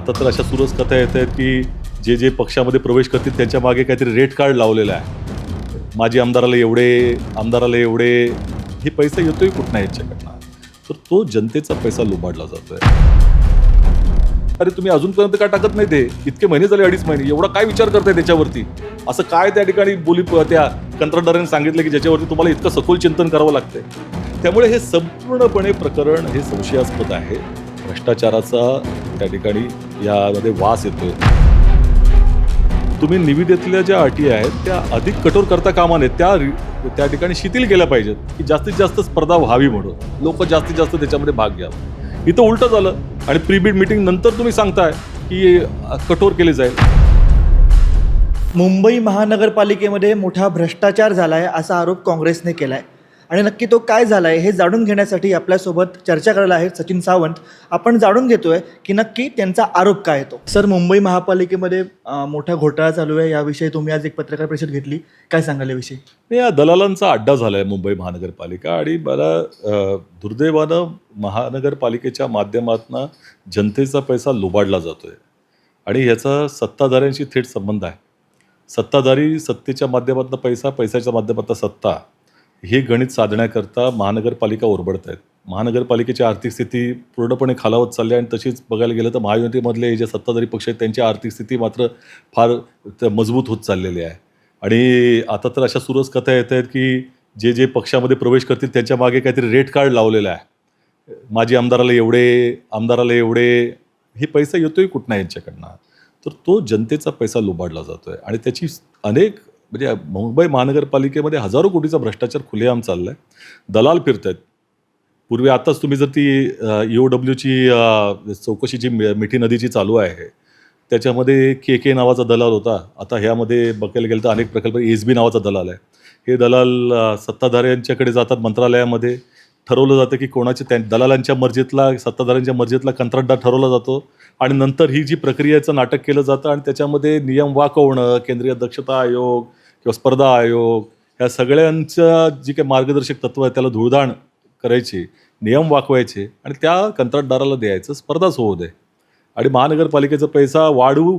आता तर अशा सुरस कथा येत आहेत की जे जे पक्षामध्ये प्रवेश करतील त्यांच्या मागे काहीतरी रेट कार्ड लावलेलं आहे. माजी आमदाराला एवढे आमदाराला एवढे हे पैसा येतोय कुठं याच्याकडनं? तर तो जनतेचा पैसा लुबाडला जातोय. अरे तुम्ही अजूनपर्यंत काय टाकत नाही ते? इतके महिने झाले अडीच महिने. एवढा काय विचार करताय त्याच्यावरती? असं काय त्या ठिकाणी बोली त्या कंत्राटदाराने सांगितलं की ज्याच्यावरती तुम्हाला इतकं सखोल चिंतन करावं लागतंय? त्यामुळे हे संपूर्णपणे प्रकरण हे संशयास्पद आहे. भ्रष्टाचाराचा त्या ठिकाणी यामध्ये वास येतोय. तुम्ही निविदेतल्या ज्या अटी आहेत त्या अधिक कठोर करता कामा नयेत त्या त्या ठिकाणी शिथिल केल्या पाहिजेत की जास्तीत जास्त स्पर्धा व्हावी म्हणून. लोक जास्तीत जास्त त्याच्यामध्ये भाग घ्यावा. इथं उलटं झालं आणि प्रीबीड मीटिंग नंतर तुम्ही सांगताय की कठोर केली जाईल. मुंबई महानगरपालिकेमध्ये मोठा भ्रष्टाचार झाला आहे असा आरोप काँग्रेसने केला आहे आणि नक्की तो काय झाला आहे हे जाणून घेण्यासाठी आपल्यासोबत चर्चा करायला आहेत सचिन सावंत. आपण जाणून घेतोय की नक्की त्यांचा आरोप काय येतो सर मुंबई महापालिकेमध्ये मोठा घोटाळा चालू आहे. याविषयी तुम्ही आज एक पत्रकार परिषद घेतली. काय सांगाल याविषयी? या दलालांचा अड्डा झाला आहे मुंबई महानगरपालिका आणि मला दुर्दैवानं महानगरपालिकेच्या माध्यमातून जनतेचा पैसा लुबाडला जातोय. आणि ह्याचा सत्ताधाऱ्यांशी थेट संबंध आहे. सत्ताधारी सत्तेच्या माध्यमातून पैसा पैशाच्या माध्यमातून सत्ता. हे गणित साधण्याकरता महानगरपालिका ओरबडत आहेत महानगरपालिकेची आर्थिक स्थिती पूर्णपणे खालावत चालली आहे आणि तशीच बघायला गेलं तर महायुतीमधले जे सत्ताधारी पक्ष आहेत त्यांची आर्थिक स्थिती मात्र फार मजबूत होत चाललेली आहे. आणि आता तर अशा सुरस कथा येत आहेत की जे जे पक्षामध्ये प्रवेश करतील त्यांच्या मागे काहीतरी रेट कार्ड लावलेलं आहे. माजी आमदाराला एवढे आमदाराला एवढे हे पैसा येतोय कुठं यांच्याकडनं? तर तो जनतेचा पैसा लुबाडला जातोय आणि त्याची अनेक म्हणजे मुंबई महानगरपालिकेमध्ये हजारो कोटीचा भ्रष्टाचार खुलेआम चाललाय. दलाल फिरत आहेत पूर्वी आताच तुम्ही जर ती यू डब्ल्यूची चौकशीची मि- मिठी नदीची चालू आहे त्याच्यामध्ये के के नावाचा दलाल होता. आता ह्यामध्ये बघायला गेलं तर अनेक प्रकल्प एस बी नावाचा दलाल आहे. हे दलाल सत्ताधाऱ्यांच्याकडे जातात मंत्रालयामध्ये. ठरवलं जातं की कोणाच्या त्या दलालांच्या मर्जीतला सत्ताधाऱ्यांच्या मर्जीतला कंत्राटदार ठरवला जातो. आणि नंतर ही जी प्रक्रियेचं नाटक केलं जातं आणि त्याच्यामध्ये नियम वाकवणं केंद्रीय दक्षता आयोग किंवा स्पर्धा आयोग ह्या सगळ्यांच्या जी काही मार्गदर्शक तत्व आहे त्याला धुळधाण करायची नियम वाकवायचे आणि त्या कंत्राटदाराला द्यायचं स्पर्धाच होऊ दे. आणि महानगरपालिकेचा पैसा वाढवू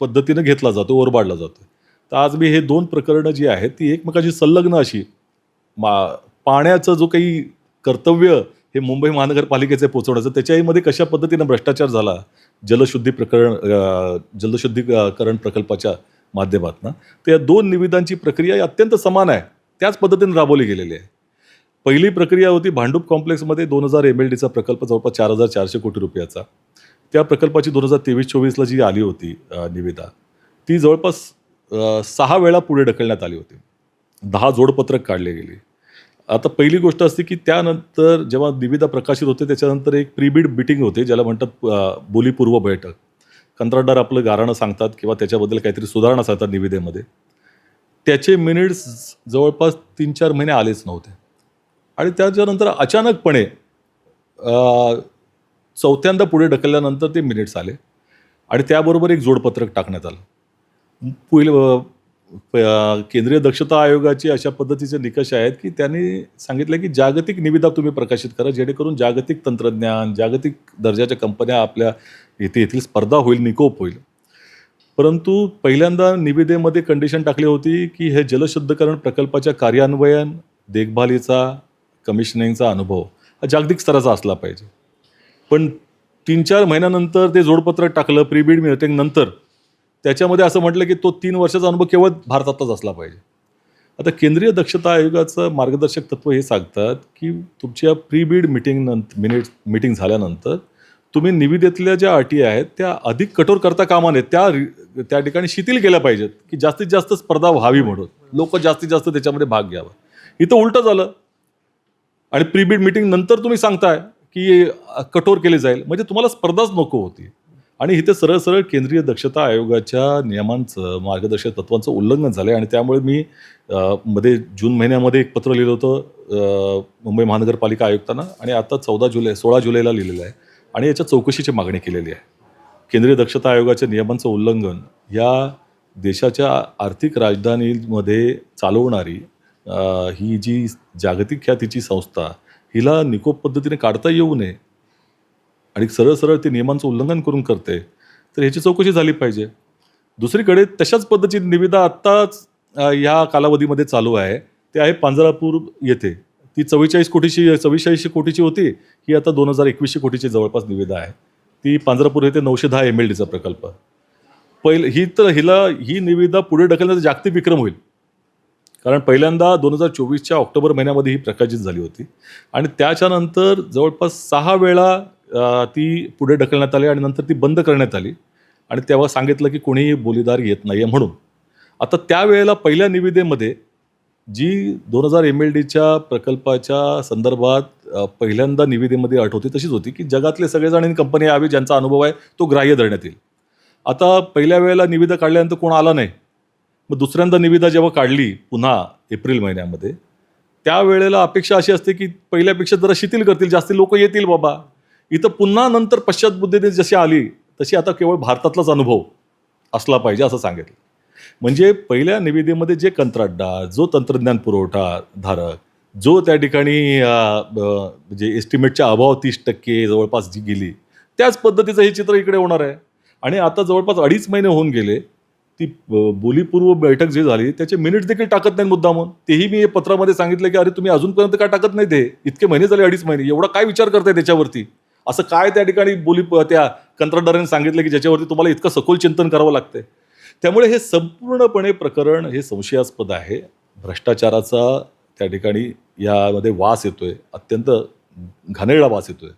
पद्धतीनं घेतला जातो ओरबाडला जातो. तर आज मी हे दोन प्रकरणं जी आहेत ती एकमेकाशी संलग्न अशी. मा पाण्याचं जो काही कर्तव्य हे मुंबई महानगरपालिकेचे पोचवण्याचं त्याच्यामध्ये कशा पद्धतीनं भ्रष्टाचार झाला? जलशुद्धी प्रकरण जलशुद्धीकरण प्रकल्पाच्या माध्यमातून तर या दोन निविदांची प्रक्रिया ही अत्यंत समान आहे. त्याच पद्धतीने राबवली गेलेली आहे. पहिली प्रक्रिया होती भांडूप कॉम्प्लेक्समध्ये दोन हजार एम एल डीचा प्रकल्प जवळपास चार हजार चारशे कोटी रुपयाचा. त्या प्रकल्पाची दोन हजार तेवीस चोवीसला जी आली होती निविदा ती जवळपास सहा वेळा पुढे ढकलण्यात आली होती. दहा जोडपत्रक काढले गेली. आता पहिली गोष्ट असते की त्यानंतर जेव्हा निविदा प्रकाशित होते त्याच्यानंतर एक प्रीबीड मिटिंग होते ज्याला म्हणतात बोलीपूर्व बैठक. कंत्राटदार आपलं गाराणं सांगतात किंवा त्याच्याबद्दल काहीतरी सुधारणा सांगतात निविदेमध्ये त्याचे मिनिट्स जवळपास तीन चार महिने आलेच नव्हते. आणि त्याच्यानंतर अचानकपणे चौथ्यांदा पुढे ढकलल्यानंतर ते मिनिट्स आले. आणि त्याबरोबर एक जोडपत्रक टाकण्यात आलं. पुढील केंद्रीय दक्षता आयोगाचे अशा पद्धतीचे निकष आहेत की त्यांनी सांगितलं की जागतिक निविदा तुम्ही प्रकाशित करा जेणेकरून जागतिक तंत्रज्ञान जागतिक दर्जाच्या कंपन्या आपल्या येथे येथील स्पर्धा होईल निकोप होईल. परंतु पहिल्यांदा निविदेमध्ये कंडिशन टाकली होती की हे जलशुद्धकरण प्रकल्पाच्या कार्यान्वयन देखभालीचा कमिशनिंगचा अनुभव हा जागतिक स्तराचा असला पाहिजे. पण तीन चार महिन्यानंतर ते जोडपत्रक टाकलं प्रीबीड मिळते नंतर त्याच्यामध्ये असं म्हटलं की तो तीन वर्षाचा अनुभव केवळ भारतातच असला पाहिजे. आता केंद्रीय दक्षता आयोगाचं मार्गदर्शक तत्व हे सांगतात की तुमच्या प्रीबिड मिटिंग नंतर मिनिट मिटिंग झाल्यानंतर तुम्ही निविदेतल्या ज्या अटी आहेत त्या अधिक कठोर करता कामा नयेत त्या त्या ठिकाणी शिथिल केल्या पाहिजेत की जास्तीत जास्त स्पर्धा व्हावी म्हणून. लोक जास्तीत जास्त त्याच्यामध्ये भाग घ्यावा. इथं उलटं झालं. आणि प्रीबिड मिटिंग नंतर तुम्ही सांगताय की कठोर केले जाईल. म्हणजे तुम्हाला स्पर्धाच नको होती. आणि इथे सरळ सरळ केंद्रीय दक्षता आयोगाच्या नियमांचं मार्गदर्शक तत्वांचं उल्लंघन झालं आहे आणि त्यामुळे मी मध्ये जून महिन्यामध्ये एक पत्र लिहिलं होतं मुंबई महानगरपालिका आयुक्तांना आणि आता चौदा जुलै सोळा जुलैला लिहिलेलं आहे आणि याच्या चौकशीची मागणी केलेली आहे. केंद्रीय दक्षता आयोगाच्या नियमांचं उल्लंघन या देशाच्या आर्थिक राजधानीमध्ये चालवणारी ही जी जागतिक ख्यातीची संस्था हिला निकोप पद्धतीने काढता येऊ नये आणि सरळ सरळ ती नियमांचं उल्लंघन करून करते तर ह्याची चौकशी झाली पाहिजे. दुसरीकडे तशाच पद्धतीची निविदा आत्ताच ह्या या कालावधीमध्ये चालू आहे. ते आहे पांजरापूर येथे. ती चव्वेचाळीस कोटीची चव्वेचाळीसशे कोटीची होती. ही आता दोन हजार एकवीसशे कोटीची जवळपास निविदा आहे. ती पांजरापूर येथे नऊशे दहा एम एल डीचा प्रकल्प. पहिलं ही तर हिला ही निविदा पुढे ढकलण्याचा जागतिक विक्रम होईल. कारण पहिल्यांदा दोन हजार चोवीसच्या ऑक्टोबर महिन्यामध्ये ही प्रकाशित झाली होती. आणि त्याच्यानंतर जवळपास सहा वेळा ती पुढे ढकलण्यात आली आणि नंतर ती बंद करण्यात आली. आणि तेव्हा सांगितलं की कोणीही बोलीदार येत नाही आहे म्हणून. आता त्यावेळेला पहिल्या निविदेमध्ये जी दोन हजार एम एल डीच्या प्रकल्पाच्या संदर्भात पहिल्यांदा निविदेमध्ये अट होती तशीच होती की जगातले सगळेजण कंपनी यावी ज्यांचा अनुभव आहे तो ग्राह्य धरण्यात येईल. आता पहिल्या वेळेला निविदा काढल्यानंतर कोण आला नाही. मग दुसऱ्यांदा निविदा जेव्हा काढली पुन्हा एप्रिल महिन्यामध्ये त्यावेळेला अपेक्षा अशी असते की पहिल्यापेक्षा जरा शिथिल करतील जास्ती लोक येतील बाबा. इथं पुन्हा नंतर पश्चातबुद्धीने जशी आली तशी आता केवळ भारतातलाच अनुभव असला पाहिजे असं सांगितलं. म्हणजे पहिल्या निविदेमध्ये जे कंत्राटदार जो तंत्रज्ञान पुरवठा धारक जो त्या ठिकाणी म्हणजे एस्टिमेटच्या अभाव तीस टक्के जवळपास जी गेली त्याच पद्धतीचं हे चित्र इकडे होणार आहे. आणि आता जवळपास अडीच महिने होऊन गेले ती बोलीपूर्व बैठक जी झाली त्याचे मिनिट देखील टाकत नाही मुद्दा म्हणून तेही मी पत्रामध्ये सांगितलं की अरे तुम्ही अजूनपर्यंत का टाकत नाही ते? इतके महिने झाले अडीच महिने. एवढा काय विचार करताय त्याच्यावरती? असं काय त्या ठिकाणी बोली त्या कंत्राटदाराने सांगितलं की ज्याच्यावरती तुम्हाला इतकं सखोल चिंतन करावं लागतंय? त्यामुळे हे संपूर्णपणे प्रकरण हे संशयास्पद आहे. भ्रष्टाचाराचा त्या ठिकाणी यामध्ये वास येतोय. अत्यंत घाणेरडा वास येतोय.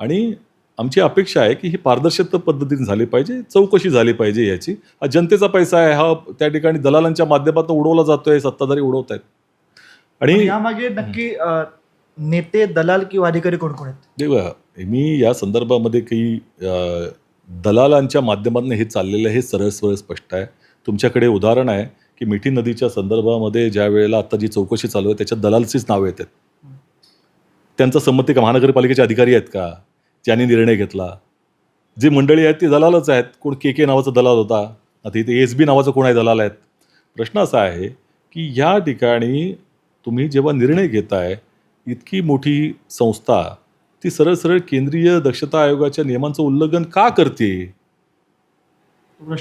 आणि आमची अपेक्षा आहे की ही पारदर्शक पद्धतीने झाली पाहिजे चौकशी झाली पाहिजे याची. हा जनतेचा पैसा आहे हा त्या ठिकाणी दलालांच्या माध्यमातून उडवला जातोय सत्ताधारी उडवत आहेत आणि यामागे नक्की नेते दलाल किंवा अधिकारी कोण कोण आहेत? देवा मी या संदर्भामध्ये काही अ, दलालांच्या माध्यमातून हे चाललेलं हे सरळ सरळ स्पष्ट आहे. तुमच्याकडे उदाहरण आहे की मिठी नदीच्या संदर्भामध्ये ज्या वेळेला आता जी चौकशी चालू आहे त्याच्यात दलालचीच नावं येतात. त्यांचा संमती का? महानगरपालिकेचे अधिकारी आहेत का? ज्यांनी निर्णय घेतला. जी मंडळी आहेत ती दलालच आहेत. कोण के के नावाचा दलाल होता? आता इथे एस बी नावाचं कोण आहे दलाल आहेत? प्रश्न असा आहे की या ठिकाणी तुम्ही जेव्हा निर्णय घेताय इतकी मोठी संस्था ती सरळ सरळ केंद्रीय दक्षता आयोगाच्या नियमांचं उल्लंघन का करते?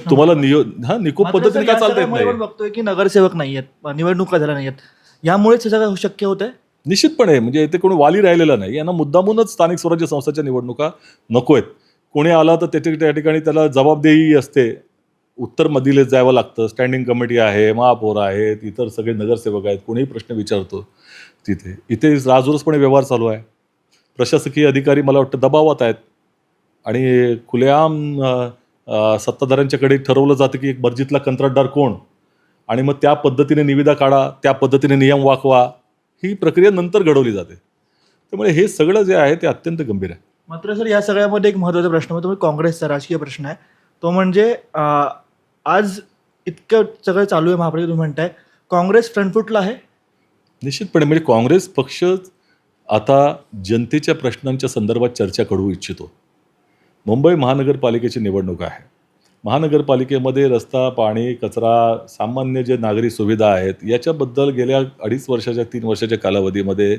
तुम्हाला नियो हा निकोप पद्धतीने का चालता येत नाही? बघतोय की नगरसेवक नाही आहेत निवडणुका झाल्या नाही आहेत यामुळेच हे सगळं शक्य होत आहे निश्चितपणे म्हणजे इथे कोणी वाली राहिलेला नाही. यांना मुद्दामूनच स्थानिक स्वराज्य संस्थाच्या निवडणुका नको आहेत कोणी आला तर त्याच्या त्या ठिकाणी त्याला जबाबदेही असते. उत्तर मधील जावं लागतं. स्टँडिंग कमिटी आहे महापौर आहेत इतर सगळे नगरसेवक आहेत कोणीही प्रश्न विचारतो. तिथे. इथे राजरोसपणे व्यवहार चालू आहे. प्रशासकीय अधिकारी मला वाटतं दबावात आहेत. आणि खुलेआम सत्ताधाऱ्यांच्याकडे ठरवलं जातं की एक मर्जीतला कंत्राटदार कोण? आणि मग त्या पद्धतीने निविदा काढा त्या पद्धतीने नियम वाकवा ही प्रक्रिया नंतर घडवली जाते. त्यामुळे हे सगळं जे आहे ते अत्यंत गंभीर आहे. मात्र सर या सगळ्यामध्ये एक महत्त्वाचा प्रश्न म्हणजे काँग्रेसचा राजकीय प्रश्न आहे. तो म्हणजे आज इतकं सगळं चालू आहे महापालिका तुम्ही म्हणताय. काँग्रेस फ्रंटफुटला आहे. निश्चितपणे म्हणजे काँग्रेस पक्ष आता जनतेच्या प्रश्नांच्या संदर्भात चर्चा करू इच्छितो. मुंबई महानगरपालिकेची निवडणूक आहे. महानगरपालिकेमध्ये रस्ता पाणी कचरा सामान्य जे नागरी सुविधा आहेत याच्याबद्दल गेल्या अडीच वर्षाच्या तीन वर्षाच्या कालावधीमध्ये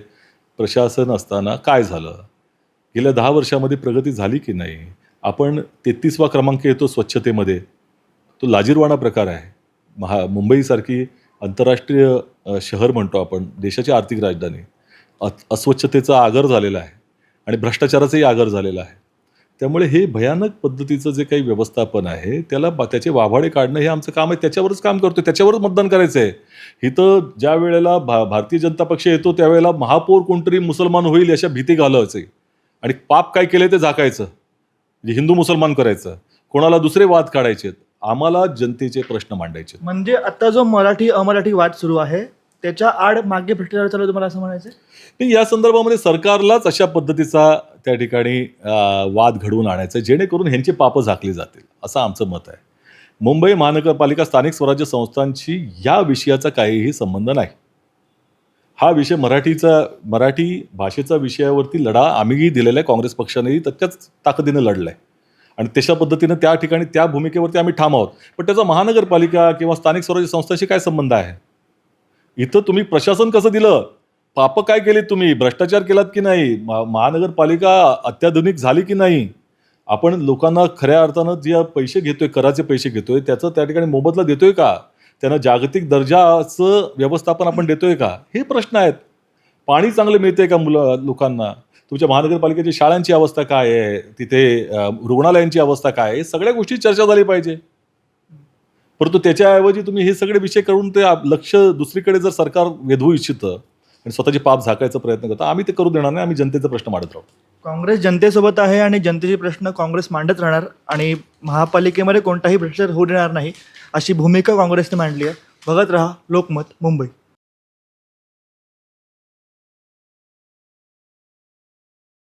प्रशासन असताना काय झालं? गेल्या दहा वर्षामध्ये प्रगती झाली की नाही? आपण तेहतीसवा क्रमांक येतो स्वच्छतेमध्ये. तो लाजीरवाणा प्रकार आहे. महा मुंबईसारखी आंतरराष्ट्रीय शहर म्हणतो आपण देशाची आर्थिक राजधानी. अ अस्वच्छतेचा आगर झालेला आहे आणि भ्रष्टाचाराचाही आगर झालेला आहे. त्यामुळे हे भयानक पद्धतीचं जे काही व्यवस्थापन आहे त्याला बा- त्याचे वाभाडे काढणं हे आमचं काम आहे. त्याच्यावरच काम करतो त्याच्यावरच मतदान करायचं आहे. इथं ज्या वेळेला भा भारतीय जनता पक्ष येतो त्यावेळेला महापौर कोणतरी मुसलमान होईल अशा भीती घालायची आणि पाप काय केले ते झाकायचं. म्हणजे हिंदू मुसलमान करायचं. कोणाला दुसरे वाद काढायचे आम्हाला जनतेचे प्रश्न मांडायचे म्हणजे आता जो मराठी अमराठी वाद सुरू आहे त्याच्या आड मागे भ्रष्टाचार चालू तुम्हाला असं म्हणायचं नाही, या संदर्भामध्ये सरकारलाच अशा पद्धतीचा त्या ठिकाणी वाद घडवून आणायचा आहे, जेणेकरून ह्यांची पापं झाकली जातील असं आमचं मत आहे. मुंबई महानगरपालिका स्थानिक स्वराज्य संस्थांशी या विषयाचा काहीही संबंध नाही. हा विषय मराठीचा मराठी भाषेचा विषयावरती लढा आम्हीही दिलेला आहे काँग्रेस पक्षानेही तितक्याच ताकदीनं लढला आहे आणि तशा पद्धतीनं त्या ठिकाणी त्या भूमिकेवरती आम्ही ठाम आहोत. पण त्याचा महानगरपालिका किंवा स्थानिक स्वराज्य संस्थाशी काय संबंध आहे? इथं तुम्ही प्रशासन कसं दिलं? पापं काय केली तुम्ही? भ्रष्टाचार केलात की नाही? महानगरपालिका अत्याधुनिक झाली की नाही? आपण लोकांना खऱ्या अर्थानं जे पैसे घेतोय कराचे पैसे घेतोय त्याचं त्या ठिकाणी मोबदला देतोय का? त्यांना जागतिक दर्जाचं व्यवस्थापन आपण देतोय का? हे प्रश्न आहेत. पाणी चांगलं मिळतंय का मुलं लोकांना? तुमच्या महानगरपालिकेच्या शाळांची अवस्था काय आहे? तिथे रुग्णालयांची अवस्था काय आहे? सगळ्या गोष्टी चर्चा झाली पाहिजे. परंतु त्याच्याऐवजी तुम्ही हे सगळे विषय करून ते लक्ष दुसरीकडे जर सरकार वेधवू इच्छितं आणि स्वतःचे पाप झाकायचा प्रयत्न करतं आम्ही ते करू देणार नाही. आम्ही जनतेचा प्रश्न मांडत राहू. काँग्रेस जनतेसोबत आहे आणि जनतेचे प्रश्न काँग्रेस मांडत राहणार आणि महापालिकेमध्ये कोणताही भ्रष्टाचार होऊ देणार नाही अशी भूमिका काँग्रेसने मांडली आहे. बघत राहा लोकमत मुंबई.